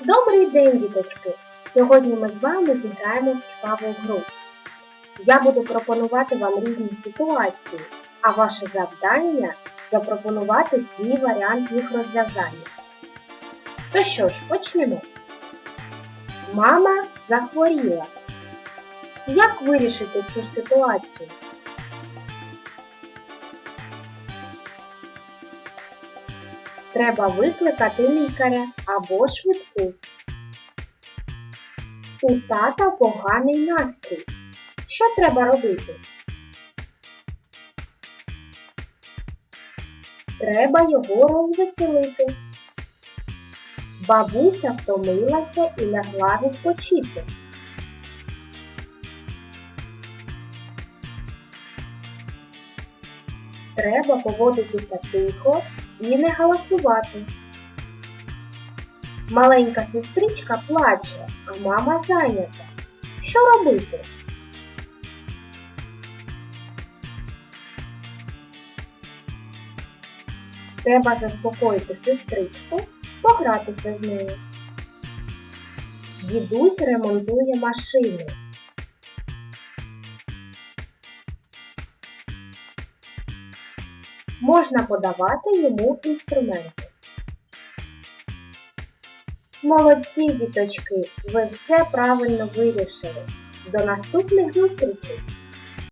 Добрий день, діточки! Сьогодні ми з вами зіграємо в цікаву гру. Я буду пропонувати вам різні ситуації, а ваше завдання запропонувати свій варіант їх розв'язання. То що ж, почнемо. Мама захворіла. Як вирішити цю ситуацію? Треба викликати лікаря або швидку. У тата поганий настрій. Що треба робити? Треба його розвеселити. Бабуся втомилася і лягла відпочити. Треба поводитися тихо і не галасувати. Маленька сестричка плаче, а мама зайнята. Що робити? Треба заспокоїти сестричку, погратися з нею. Дідусь ремонтує машину. Можна подавати йому інструменти. Молодці, діточки, ви все правильно вирішили. До наступних зустрічей!